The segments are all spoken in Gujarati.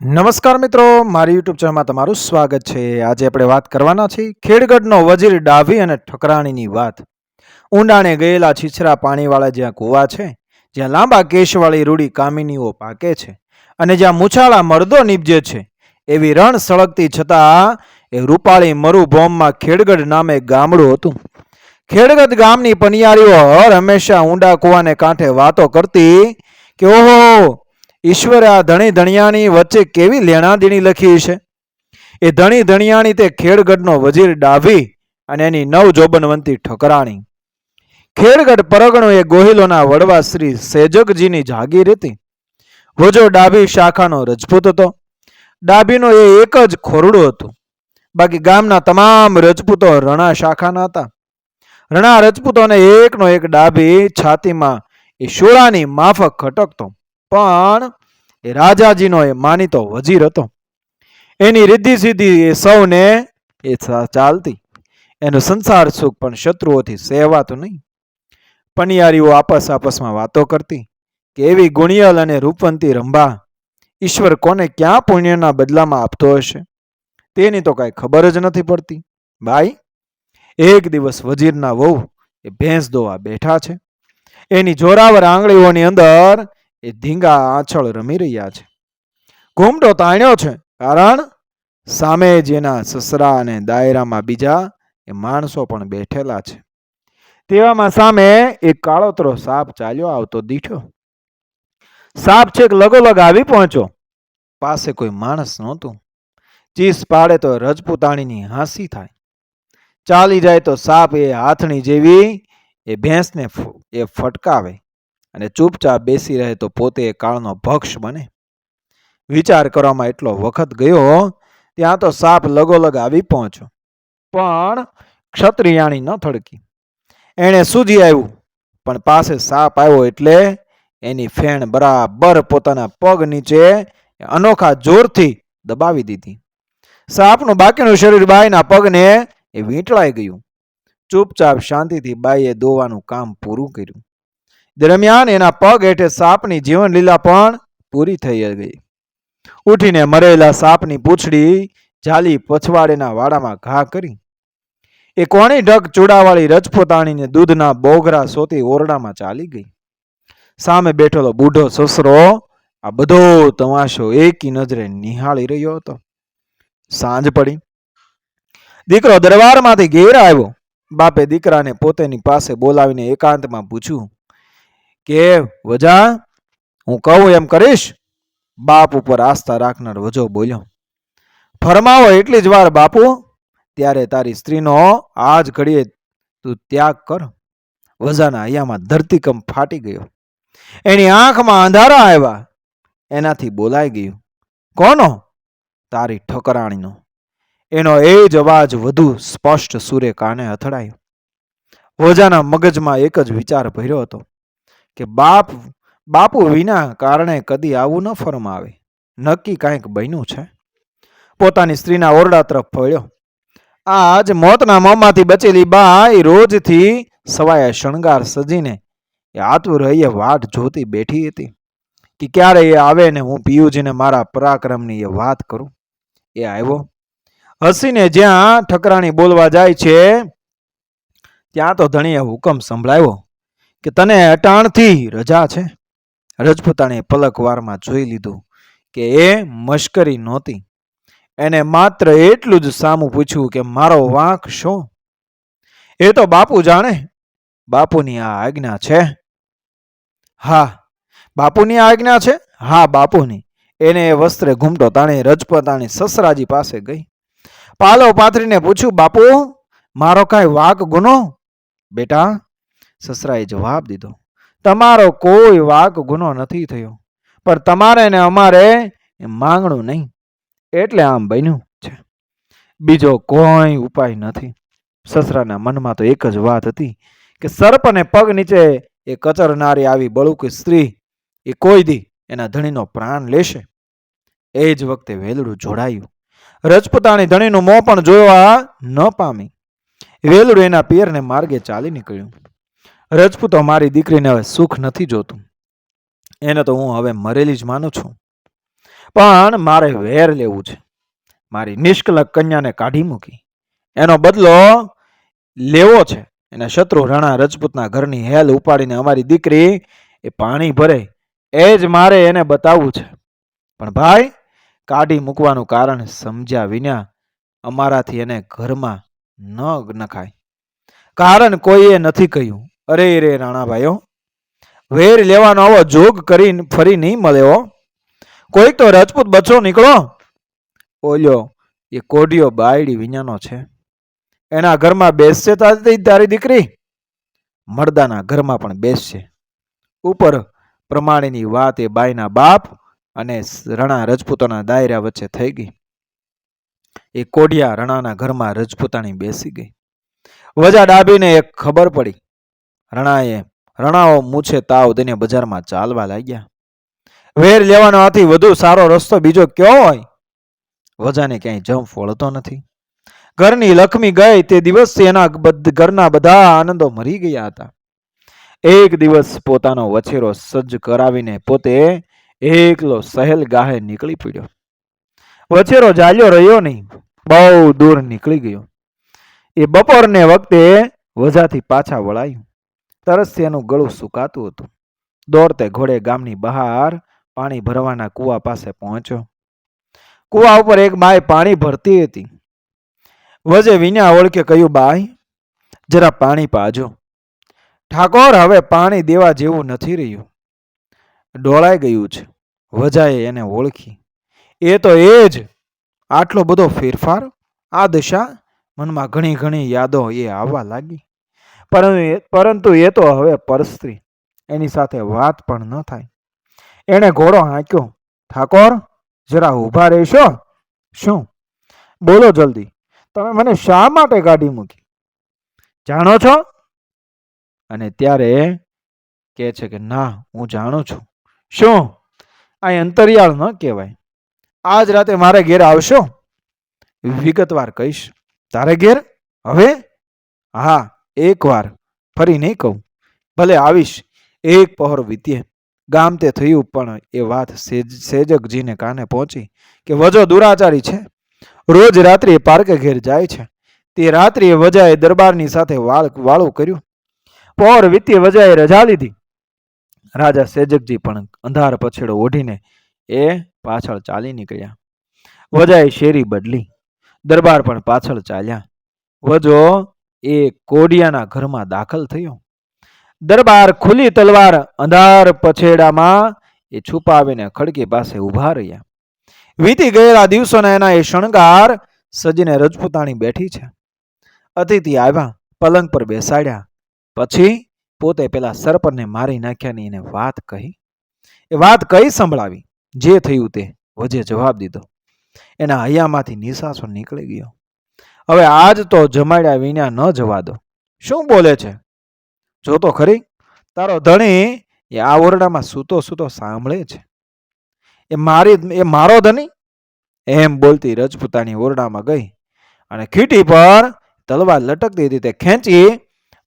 નમસ્કાર મિત્રો, મારી યુટ્યુબ ચેનલમાં તમારું સ્વાગત છે. આજે આપણે વાત કરવાના છીએ ખેડગઢનો વજીર ડાભી અને ઠકરાણીની વાત. ઊંડાણે ગયેલા છીછરા પાણીવાળા જ્યાં કૂવા છે, જ્યાં લાંબા કેશવાળી રૂડી કામિનીઓ પાકે છે અને જ્યાં મૂછાળા મર્દો નીપજે છે, એવી રણ સળગતી છતાં એ રૂપાળી મરુભોમમાં ખેડગઢ નામે ગામડું હતું. ખેડગઢ ગામની પનિયારીઓ હર હંમેશા ઊંડા કૂવાને કાંઠે વાતો કરતી કે, ઓહો ઈશ્વરે આ ધણી ધણિયાની વચ્ચે કેવી લેણાદેણી લખી છે? એ ધણી ધણિયાણી તે ખેડગઢનો વજીર ડાભી અને એની નવ જોબનવંતી ઠકરાણી. ખેડગઢ પરગણો એ ગોહિલોના વડવા શ્રી સેજગજીની જાગીર હતી. વજો ડાભી શાખાનો રજપૂત હતો. ડાભીનો એ એક જ ખોરડું હતું. બાકી ગામના તમામ રજપૂતો રણા શાખાના હતા. રણા રજપૂતોને એકનો એક ડાભી છાતીમાં એ શોળાની માફક ખટકતો. પણ એ રાજાજીનો એ માનીતો વજીર હતો. એની રિદ્ધિ સિદ્ધિ એ સૌને એ ચાલતી. એનું સંસાર સુખ પણ શત્રુઓથી સેવાતું નહીં. પનિયારીઓ આપસ આપસમાં વાતો કરતી કે એવી ગુણિયલ અને રૂપવંતી રંભા, ઈશ્વર કોને ક્યાં પુણ્યના બદલામાં આપતો હશે? તેની તો કાંઈ ખબર જ નથી પડતી. ભાઈ, એક દિવસ વજીરના વહુ એ ભેંસ દોવા બેઠા છે. એની જોરાવર આંગળીઓની અંદર એ ધીંગા આંચળ રમી રહ્યા છે. ઘૂમટો તાણ્યો છે, કારણ સામે જેના સસરા અને દાયરામાં બીજા એ માણસો પણ બેઠેલા છે. તેવામાં સામે એક કાળોતરો સાપ ચાલ્યો આવતો દીઠો સાપ છેક લગોલગ આવી પહોંચ્યો. પાસે કોઈ માણસ નહોતું. ચીસ પાડે તો રજપૂતાણીની હાંસી થાય. ચાલી જાય તો સાપ એ હાથણી જેવી એ ભેંસને એ ફટકાવે. અને ચૂપચાપ બેસી રહે તો પોતે એ કાળનો ભક્ષ બને. વિચાર કરવામાં એટલો વખત ગયો, ત્યાં તો સાપ લગોલગ આવી પહોંચ્યો. પણ ક્ષત્રિયાણી ન થડકી. એણે સૂજી આવ્યું, પણ પાસે સાપ આવ્યો એટલે એની ફેણ બરાબર પોતાના પગ નીચે અનોખા જોરથી દબાવી દીધી. સાપનું બાકીનું શરીર બાઈના પગને એ વીંટળાઈ ગયું. ચૂપચાપ શાંતિથી બાઈએ દોવાનું કામ પૂરું કર્યું. દરમિયાન એના પગ હેઠે સાપની જીવન લીલા પણ પૂરી થઈ ગઈ. ઉઠીને મરેલા સાપની પૂંછડી જાલી પછવાડેના વાડામાં ઘા કરી. એ કોણી ઢગ ચૂડાવાળી રજપોતાણીને દૂધના બોગરા સોતી ઓરડામાં ચાલી ગઈ. સામે બેઠેલો બૂઢો સસરો આ બધો તમાશો એકી નજરે નિહાળી રહ્યો હતો. સાંજ પડી. દીકરો દરબારમાંથી ઘેર આવ્યો. બાપે દીકરાને પોતેની પાસે બોલાવીને એકાંતમાં પૂછ્યું કે વજા, હું કહું એમ કરીશ, બાપ ઉપર આસ્થા રાખનાર વજો બોલ્યો. ફરમાવો એટલી જ વાર બાપુ, ત્યારે તારી સ્ત્રીનો આજ ઘડીએ તું ત્યાગ કર. વજાના અહીંયામાં ધરતીકંપ ફાટી ગયો. એની આંખમાં અંધારા આવ્યા. એનાથી બોલાઈ ગયું. કોનો? તારી ઠકરાણીનો. એનો એ જ અવાજ વધુ સ્પષ્ટ સુરે કાને અથડાયો. વજાના મગજમાં એક જ વિચાર ભર્યો હતો. કે બાપ, બાપુ વિના કારણે કદી આવું ન ફરમાવે. નક્કી કાંઈક બન્યું છે? પોતાની સ્ત્રીના ઓરડા તરફ ફળ્યો આજ મોતના મોંમાંથી બચેલી બા એ રોજથી સવાયા શણગાર સજીને એ આતુર રહીએ વાટ જોતી બેઠી હતી કે ક્યારે એ આવે ને હું પિયુજીને મારા પરાક્રમની એ વાત કરું? એ આવ્યો. હસીને જ્યાં ઠકરાણી બોલવા જાય છે, ત્યાં તો ધણીએ હુકમ સંભળાવ્યો. કે તને અટાણથી રજા છે? રજપૂતાણીએ પલક વારમાં જોઈ લીધું કે એ મશ્કરી નહોતી. એને માત્ર એટલું જ સામું પૂછ્યું કે, મારો વાંક શું? એ તો બાપુ જાણે. બાપુની આ આજ્ઞા છે. હા. બાપુની આજ્ઞા છે? હા, બાપુની. એને એ વસ્ત્રે ઘૂમટો તાણે રજપૂતાણી સસરાજી પાસે ગઈ. પાલો પાથરીને પૂછ્યું, બાપુ, મારો કાંઈ વાક ગુનો? બેટા સસરાએ જવાબ દીધો, તમારો કોઈ વાક ગુનો નથી થયો, પણ તમારે ને અમારે માંગણું નહીં, એટલે આમ બન્યું છે. બીજો કોઈ ઉપાય નથી. સસરાના મનમાં તો એક જ વાત હતી કે સર્પને પગ નીચે એ કચરનારી આવી બળુકી સ્ત્રી એ કોઈ દી એના ધણીનો પ્રાણ લેશે. એ જ વખતે વેલડું જોડાયું. રજપૂતાણી ધણીનું મોં પણ જોવા ન પામી. વેલડું એના પિયરને માર્ગે ચાલી નીકળ્યું. રજપૂતો મારી દીકરીને હવે સુખ નથી જોતું. એને તો હું હવે મરેલી જ માનું છું. પણ મારે વેર લેવું છે. મારી નિષ્કલક કન્યાને કાઢી મૂકી. એનો બદલો લેવો છે. એને શત્રુ રણા રજપૂતના ઘરની હેલ ઉપાડીને અમારી દીકરી એ પાણી ભરે. એ જ મારે એને બતાવવું છે. પણ ભાઈ, કાઢી મૂકવાનું કારણ સમજ્યા વિના અમારાથી એને ઘરમાં ન નખાય. કારણ કોઈએ નથી કહ્યું. અરે રે રાણાભાઈઓ વેર લેવાનો આવો જોગ કરીને ફરી નહીં મળે હો. કોઈક તો રાજપૂત બચ્ચો નીકળો. ઓલ્યો, એ કોઢિયો બાયડી વિનાનો છે. એના ઘરમાં બેસશે તારી તારી દીકરી. મરદાના ઘરમાં પણ બેસશે. ઉપર પ્રમાણેની વાત એ બાઈના બાપ અને રણા રજપૂતોના દાયરા વચ્ચે થઈ ગઈ. એ કોઢિયા રણાના ઘરમાં રજપૂતાણી બેસી ગઈ. વજા ડાબીને એક ખબર પડી. રણાએ રણાઓ મૂછે તાવ દઈને બજારમાં ચાલવા લાગ્યા. વેર લેવાનો આથી વધુ સારો રસ્તો બીજો કયો હોય? વજાને ક્યાંય જંપ વળતો નથી. ઘરની લક્ષ્મી ગઈ તે દિવસથી એના ઘરના બધા આનંદો મરી ગયા હતા. એક દિવસ પોતાનો વછેરો સજ્જ કરાવીને પોતે એકલો સહેલ ગાહે નીકળી પડ્યો. વછેરો જાલ્યો રહ્યો નહીં, બહુ દૂર નીકળી ગયો. એ બપોરને વખતે વજાથી પાછા વળાયું. તરસથી એનું ગળું સુકાતું હતું. દોડતે ઘોડે ગામની બહાર પાણી ભરવાના કૂવા પાસે પહોંચ્યો. કૂવા ઉપર એક બાઈ પાણી ભરતી હતી. વજે વિના ઓળખે કહ્યું, બાઈ, જરા પાણી પાજો. ઠાકોર, હવે પાણી દેવા જેવું નથી રહ્યું. ડોળાઈ ગયું છે. વજાએ એને ઓળખી. એ તો એ જ. આટલો બધો ફેરફાર? આ દશા? મનમાં ઘણી ઘણી યાદો એ આવવા લાગી. પરંતુ એ- તો હવે પરસ્ત્રી. એની સાથે વાત પણ ન થાય. એણે ઘોડો હાંક્યો, ઠાકોર, જરા ઊભા રહેશો? શું? બોલો જલ્દી. તમે મને શા માટે કાઢી મૂકી? જાણો છો? અને ત્યારે કહે છે કે, ના, હું જાણું છું. શું? આ અંતરિયાળ ન કહેવાય. આજ રાતે મારે ઘેર આવશો? વિગતવાર કહીશ. તારે ઘેર? હવે? હા. એકવાર ફરી નહીં કહું. ભલે આવીશ, એક પહોર વીત્યે ગામ તે થયું, પણ એ વાત સેજકજીને કાને પહોંચી કે વજો દુરાચારી છે? રોજ રાત્રિએ પાર્કે ઘેર જાય છે. તે રાત્રિએ વજાએ દરબારની સાથે વાળ, વાળું કર્યું. પહોર વીત્યે વજાએ રજા લીધી. રાજા સેજકજી પણ અંધાર પછેડો ઓઢીને એ પાછળ ચાલી નીકળ્યા. વજાએ શેરી બદલી. દરબાર પણ પાછળ ચાલ્યા. વજો એ કોડિયાના ઘરમાં દાખલ થયો. દરબાર ખુલ્લી તલવાર અંધાર પછેડામાં એ છુપાવીને ખડકી પાસે ઊભા રહ્યા. વીતી ગયેલા દિવસોના એના એ શણગાર સજીને રજપૂતાણી બેઠી છે. અતિથિ આવ્યા, પલંગ પર બેસાડ્યા, પછી પોતે પેલા સરપંચને મારી નાખ્યાની એને વાત કહી. એ વાત કઈ સંભળાવી? જે થયું તે, વજે જવાબ દીધો. એના હૈયામાંથી નિશાસો નીકળી ગયો. હવે આજ તો જમાડ્યા વિના ન જવા દો. શું બોલે છે? જો તો ખરી, તારો ધણી એ આ ઓરડામાં સૂતો સૂતો સાંભળે છે. એ મારી, એ મારો ધણી? એમ બોલતી રજપૂતાની ઓરડામાં ગઈ અને ખીટી પર તલવાર લટકતી હતી તે ખેંચી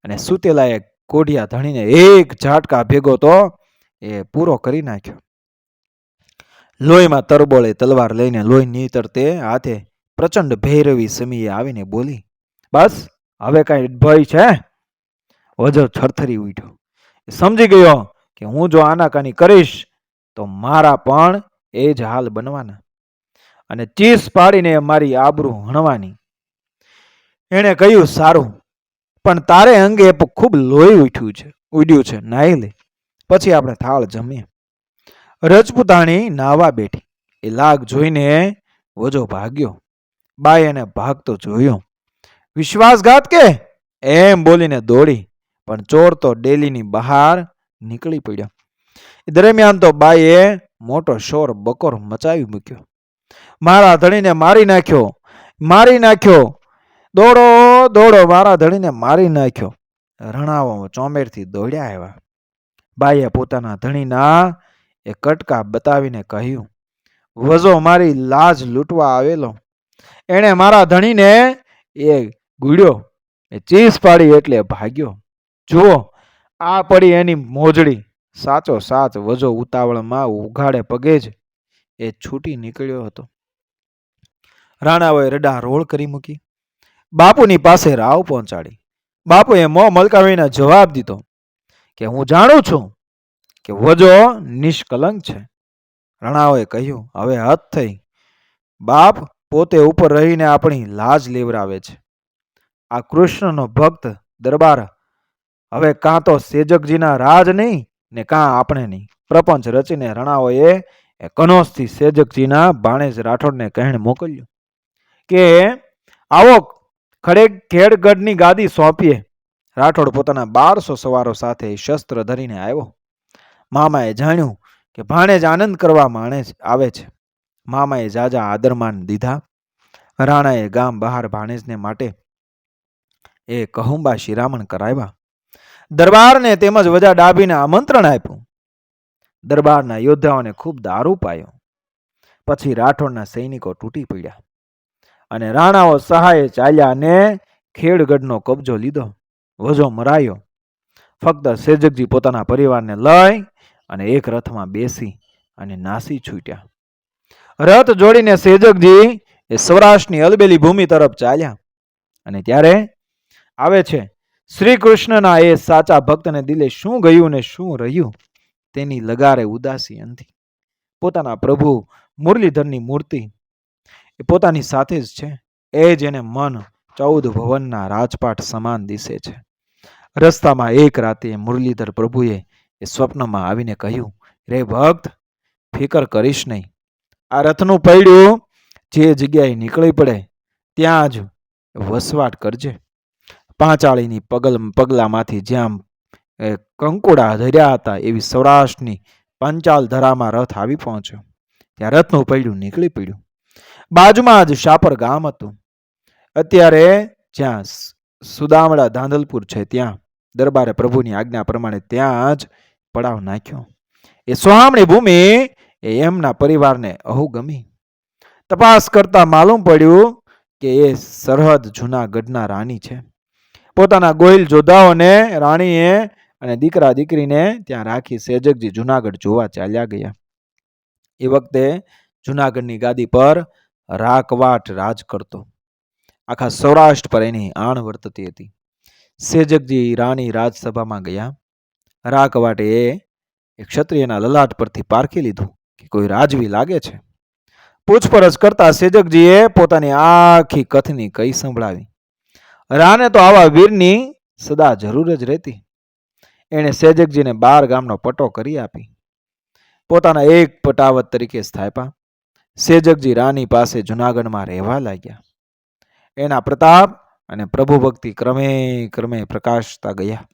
અને સૂતેલા એ કોઢિયા ધણીને એક ઝાટકા ભેગો તો એ પૂરો કરી નાખ્યો. લોહીમાં તરબોળે તલવાર લઈને લોહી નીતરતે હાથે પ્રચંડ ભૈરવી સમીએ આવીને બોલી, બસ, હવે કાંઈ ભય છે? વજો થરથરી ઉઠ્યો. સમજી ગયો કે હું જો આનાકાની કરીશ, તો મારા પણ એ જ હાલ બનવાના. અને ચીસ પાડીને મારી આબરૂ હણવાની. એણે કહ્યું, સારું, પણ તારે અંગે ખૂબ લોહી ઉઠ્યું છે, ઉડ્યું છે, નાહી લે, પછી આપણે થાળ જમીએ. રજપૂતાણી નાવા બેઠી. એ લાગ જોઈને વજો ભાગ્યો. બાઈ એને ભાગતો જોયો. વિશ્વાસઘાત કે? એમ બોલીને દોડી, પણ ચોર તો ડેલીની બહાર નીકળી પડ્યો. દરમિયાન તો બાઈએ મોટો શોર બકોર મચાવી મૂક્યો. મારા ધણીને મારી નાખ્યો મારી નાખ્યો. દોડો દોડો, મારા ધણીને મારી નાખ્યો. રણાવો ચોમેરથી દોડ્યા આવ્યા. બાઈએ પોતાના ધણીના એ કટકા બતાવીને કહ્યું, વજો મારી લાજ લૂંટવા આવેલો. એણે મારા ધણીને એ ગુડ્યો, એ ચીસ પાડી એટલે ભાગ્યો. જુઓ, આ પડી એની મોજડી. સાચો સાચ વજો ઉતાવળમાં ઉઘાડે પગે જ એ છૂટી નીકળ્યો હતો. રાણાઓએ રડા રોળ કરી મૂકી. બાપુની પાસે રાવ પહોંચાડી. બાપુએ મોં મલકાવીને જવાબ દીધો કે હું જાણું છું કે વજો નિષ્કલંક છે. રણાઓએ કહ્યું, હવે હદ થઈ. બાપ પોતે ઉપર રહીને આપણી લાજ લેવરાવે છે. આ કૃષ્ણનો ભક્ત દરબાર હવે કાં તો સેજકજીના રાજ નહીં ને કાં આપણે નહીં પ્રપંચ રચીને રણાઓએ એ કનોજથી સેજકજીના ભાણેજ રાઠોડને કહેણ મોકલ્યું કે, આવો ખડે ખેડગઢની ગાદી સોંપીએ. રાઠોડ પોતાના બારસો સવારો સાથે શસ્ત્ર ધરીને આવ્યો. મામાએ જાણ્યું કે ભાણેજ આનંદ કરવા માણે આવે છે. મામાએ જાજા આદરમાન દીધા. રાણાએ ગામ બહાર ભાણેજને માટે એ કહુંબા શિરામણ કરાવ્યા. દરબારને તેમજ વજા ડાભીને આમંત્રણ આપ્યું. દરબારના યોદ્ધાઓને ખૂબ દારૂ પાયો. પછી રાઠોડના સૈનિકો તૂટી પડ્યા અને રાણાઓ સહાયે ચાલ્યા અને ખેડગઢનો કબજો લીધો. વજો મરાયો. ફક્ત સેજકજી પોતાના પરિવારને લઈ અને એક રથમાં બેસી અને નાસી છૂટ્યા. રથ જોડીને સેજકજી એ સૌરાષ્ટ્રની અલબેલી ભૂમિ તરફ ચાલ્યા. અને ત્યારે આવે છે શ્રી કૃષ્ણના એ સાચા ભક્તને દિલે શું ગયું ને શું રહ્યું? તેની લગારે ઉદાસી અંધી. પોતાના પ્રભુ મુરલીધરની મૂર્તિ એ પોતાની સાથે જ છે. એ જ એને મન ચૌદ ભવનના રાજપાટ સમાન દિશે છે. રસ્તામાં એક રાતે મુરલીધર પ્રભુએ એ સ્વપ્નમાં આવીને કહ્યું, રે ભક્ત, ફિકર કરીશ નહીં. આ રથનું પૈડું જે જગ્યાએ નીકળી પડે, ત્યાં જ વસવાટ કરજે. પાંચાળીની પગલ, પગલામાંથી જ્યાં કંકોડા ધર્યા હતા, એવી સૌરાષ્ટ્રની પંચાલ ધરામાં રથ આવી પહોંચ્યો. ત્યાં રથનું પૈડું નીકળી પડ્યું. બાજુમાં જ શાપર ગામ હતું. અત્યારે જ્યાં સુદામડા ધાંધલપુર છે, ત્યાં દરબારે પ્રભુની આજ્ઞા પ્રમાણે ત્યાં જ પડાવ નાખ્યો. એ સોહામણી ભૂમિ એ એમના પરિવારને અહુગમી. તપાસ કરતા માલુમ પડ્યું કે એ સરહદ જૂનાગઢના રાણી છે. પોતાના ગોહિલ જોધાઓને, રાણીએ અને દીકરા દીકરીને ત્યાં રાખી સેજકજી જુનાગઢ જોવા ચાલ્યા ગયા. એ વખતે જુનાગઢની ગાદી પર રાકવાટ રાજ કરતો. આખા સૌરાષ્ટ્ર પર એની આણ વર્તતી હતી. સેજકજી રાણી રાજસભામાં ગયા. રાકવાટે એ ક્ષત્રિયના લલાટ પરથી પારખી લીધું. કોઈ રાજવી લાગે છે? પૂછપરછ કરતા સેજકજીએ પોતાની આખી કથની કઈ સંભળાવી? રાને તો આવા વીરની સદા જરૂર જ રહેતી. એણે સેજકજીને બાર ગામનો પટો કરી આપી. પોતાના એક પટાવત તરીકે સ્થાપ્યા. સેજકજી રાની પાસે જુનાગઢમાં રહેવા લાગ્યા. એના પ્રતાપ અને પ્રભુ ભક્તિ ક્રમે ક્રમે પ્રકાશતા ગયા.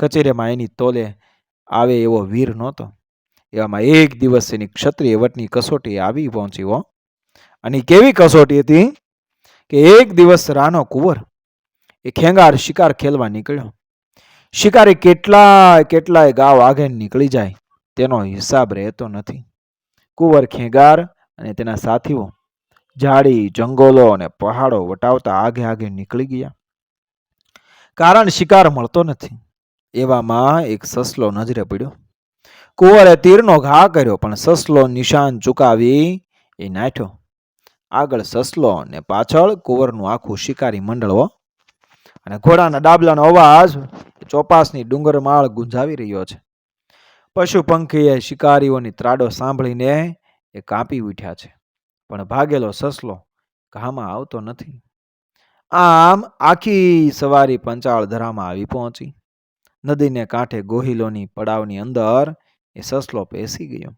કચેરીમાં એની તોલે આવે એવો વીર નહોતો. એવામાં એક દિવસ એની ક્ષત્રિય વટની કસોટી આવી પહોંચી હો. અને કેવી કસોટી હતી? કે એક દિવસ રાનો કુંવર એ ખેંગાર શિકાર ખેલવા નીકળ્યો. શિકારી કેટલાય કેટલાય ગાવ આગે નીકળી જાય, તેનો હિસાબ રહેતો નથી. કુંવર ખેંગાર અને તેના સાથીઓ ઝાડી, જંગલો અને પહાડો વટાવતા આગે આગે નીકળી ગયા. કારણ શિકાર મળતો નથી. એવામાં એક સસલો નજરે પડ્યો. કુંવરે તીરનો ઘા કર્યો, પણ સસલો નિશાન ચુકાવી એ નાઠ્યો. આગળ સસલો ને પાછળ કુંવરનું આખું શિકારી મંડળ અને ઘોડાના ડાબલાનો અવાજ ચોપાસની ડુંગરમાળ ગુંજાવી રહ્યો છે. પશુ પંખીએ શિકારીઓની ત્રાડો સાંભળીને એ કાપી ઉઠ્યા છે. પણ ભાગેલો સસલો ઘામાં આવતો નથી. આમ આખી સવારી પંચાળ ધરામાં આવી પહોંચી. નદીને કાંઠે ગોહિલોની પડાવની અંદર એ સસલો પેસી ગયો.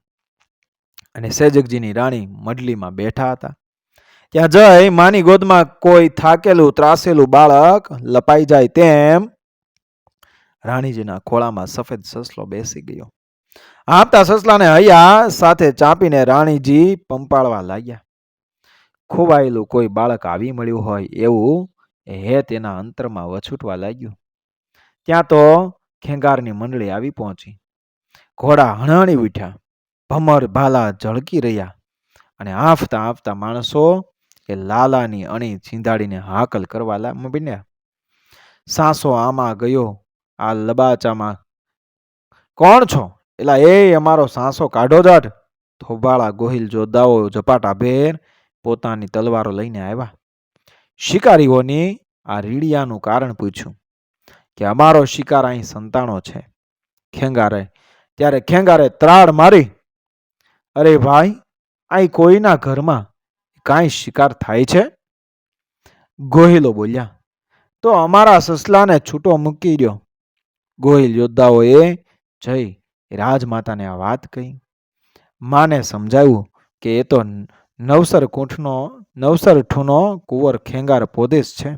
અને સેજકજીની રાણી મડલીમાં બેઠા હતા. ત્યાં જઈ માની ગોદમાં કોઈ થાકેલું, ત્રાસેલું બાળક લપાઈ જાય તેમ રાણીજીના ખોળામાં સફેદ સસલો બેસી ગયો. આપતા સસલાને હૈયા સાથે ચાંપીને રાણીજી પંપાળવા લાગ્યા. ખોવાયેલું કોઈ બાળક આવી મળ્યું હોય એવું એ તેના અંતરમાં વછૂટવા લાગ્યું. ત્યાં તો ખેંગારની મંડળી આવી પહોંચી. ઘોડા હણાણી ઉઠ્યા. ભમર ભાલા ઝળકી રહ્યા. અને આફતા આફતા માણસો એ લાલાની અણી છીંધાડીને હાકલ કરવા બન્યા. સાસો આમાં ગયો. આ લબાચામાં, કોણ છો? એલા, એ અમારો સાસો કાઢો જાટ થોબાળા ગોહિલ ઝપાટા ભેર પોતાની તલવારો લઈને આવ્યા. શિકારીઓની આ રીડિયાનું કારણ પૂછ્યું કે અમારો શિકાર અહીં સંતાણો છે. ખેંગારે ત્યારે ખેંગારે ત્રાડ મારી, અરે ભાઈ અહીં કોઈના ઘરમાં કાંઈ શિકાર થાય છે? ગોહિલો બોલ્યા, તો અમારા સસલાને છૂટો મૂકી દ્યો. ગોહિલ યોદ્ધાઓએ જઈ રાજમાતાને આ વાત કહી. માને સમજાવ્યું કે એ તો નવસર કૂંઠનો નવસર ઠૂનો કુંવર ખેંગાર પોદેશ છે.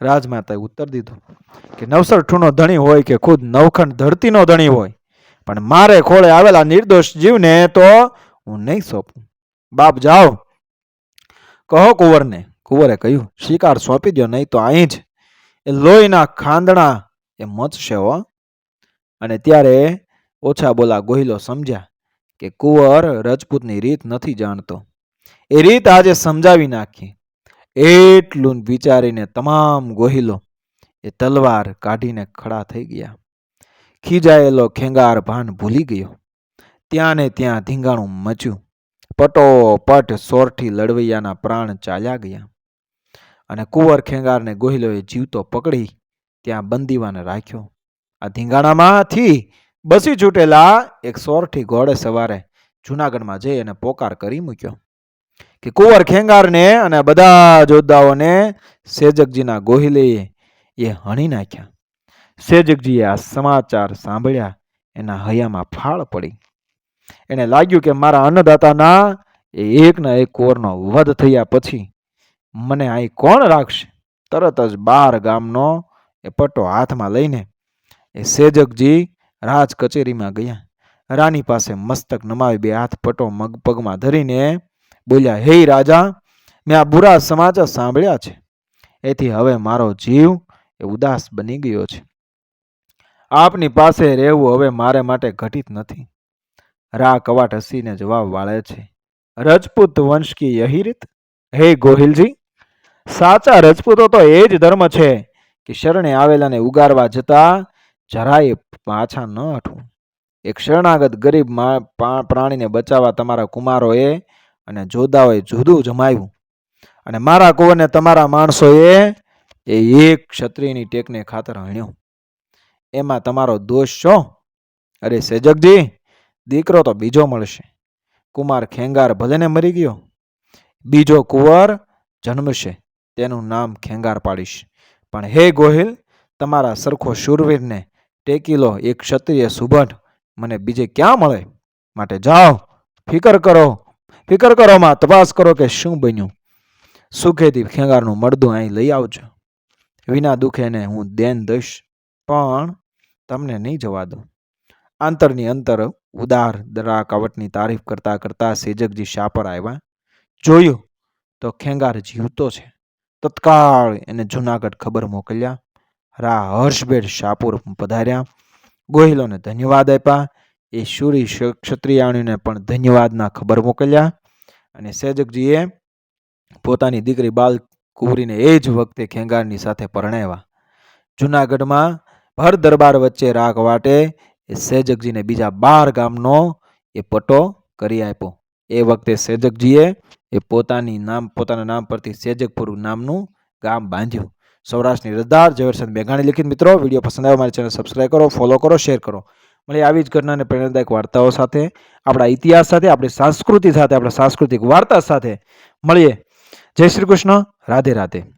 રાજમાતાએ ઉત્તર દીધો કે નવસર ઠૂનો ધણી હોય કે ખુદ નવખંડ ધરતીનો ધણી હોય? પણ મારે ખોળે આવેલા નિર્દોષ જીવને તો હું નહીં સોંપું. બાપ જાઓ. કહો કુંવરને. કુંવરે કહ્યું, શિકાર સોંપી દો નહીં તો અહીં જ. એ લોહીના ખાંદણા એ મચશે હો. અને ત્યારે ઓછા બોલા ગોહિલો સમજ્યા કે કુંવર રજપૂતની રીત નથી જાણતો. એ રીત આજે સમજાવી નાખી. એટલું વિચારીને તમામ ગોહિલો એ તલવાર કાઢીને ખડા થઈ ગયા. ખીજાયેલો ખેંગાર ભાન ભૂલી ગયો. ત્યાં ને ત્યાં ધીંગાણું મચ્યું. પટોપટ સોરઠી લડવૈયાના પ્રાણ ચાલ્યા ગયા. અને કુંવર ખેંગારને ગોહિલોએ જીવતો પકડી ત્યાં બંદીવાને રાખ્યો. આ ધીંગાણામાંથી બસી છૂટેલા એક સોરઠી ઘોડે સવારે જૂનાગઢમાં જઈ અને પોકાર કરી મૂક્યો. કે કુંવર ખેંગારને અને બધા જોદ્ધાઓને સેજકજીના ગોહિલેએ એ હણી નાખ્યા. સેજકજીએ આ સમાચાર સાંભળ્યા, એના હૈયામાં ફાળ પડી. એને લાગ્યું કે મારા અન્નદાતાના એ એકના એક કોરનો વધ થયા પછી મને અહીં કોણ રાખશે? તરત જ બાર ગામનો એ પટ્ટો હાથમાં લઈને એ સેજકજી રાજ કચેરીમાં ગયા. રાની પાસે મસ્તક નમાવી બે હાથ પટ્ટો મગ પગમાં ધરીને બોલ્યા, હે રાજા, મેં આ બુરા સમાચાર સાંભળ્યા છે. એથી હવે મારો જીવ એ ઉદાસ બની ગયો છે. આપની પાસે રહેવું હવે મારે માટે ઘટિત નથી. રા કવાટ હસીને જવાબ વાળે છે. રજપૂત વંશ કી યહી રીત? હે ગોહિલજી, સાચા રજપૂતો તો એ જ ધર્મ છે કે શરણે આવેલાને ઉગારવા જતા જરાય પાછા ન હટવું. એક શરણાગત ગરીબ પ્રાણીને બચાવવા તમારા કુમારોએ અને જોદાઓએ જુદું જમાવ્યું. અને મારા કુંવરને તમારા માણસોએ એ એક ક્ષત્રિયની ટેકને ખાતર હણ્યો. એમાં તમારો દોષ છો? અરે સેજકજી દીકરો તો બીજો મળશે. કુમાર ખેંગાર ભલેને મરી ગયો. બીજો કુંવર જન્મશે. તેનું નામ ખેંગાર પાડીશ. પણ હે ગોહિલ, તમારા સરખો શૂરવીરને ટેકી લો એક ક્ષત્રિય સુભટ મને બીજે ક્યાં મળે? માટે જાઓ. ફિકર કરો. ફિકર કરો, માં. તપાસ કરો કે શું બન્યું. સુખેથી ખેંગારનું મળદું અહીં લઈ આવજો. વિના દુખેને હું દેન દઈશ. પણ તમને નહીં જવા દઉં. આંતરની અંતર ઉદાર દરા કાવટની તારીફ કરતા કરતા સેજકજી શાપર આવ્યા? જોયું તો ખેંગાર જીવતો છે. તત્કાળ એને જુનાગઢ ખબર મોકલ્યા. રા હર્ષભેર શાપુર પધાર્યા. ગોહિલોને ધન્યવાદ આપ્યા. એ સુરી ક્ષત્રિયાણીને પણ ધન્યવાદના ખબર મોકલ્યા અને સેજકજીએ પોતાની દીકરી બાલ કુંવરીને એ જ વખતે ખેંગારની સાથે પરણાવ્યા. જુનાગઢમાં ભર દરબાર વચ્ચે રાગ વાટે, એ સેજકજીને બીજા બાર ગામનો એ પટો કરી આપ્યો. એ વખતે સેજકજીએ એ પોતાની નામ, પોતાના નામ પરથી સેજકપુર નામનું ગામ બાંધ્યું. સૌરાષ્ટ્રની રજદાર ઝવેરચંદ મેઘાણી લિખિત મિત્રો, વીડિયો પસંદ આવ્યો મારી ચેનલ સબસ્ક્રાઈબ કરો ફોલો કરો શેર કરો. મળી આવી જ ઘટનાને પ્રેરણાદાયક વાર્તાઓ સાથે, આપણા ઇતિહાસ સાથે, આપણી સંસ્કૃતિ સાથે, આપણા સાંસ્કૃતિક વાર્તા સાથે. મળીએ. જય શ્રી કૃષ્ણ. રાધે રાધે.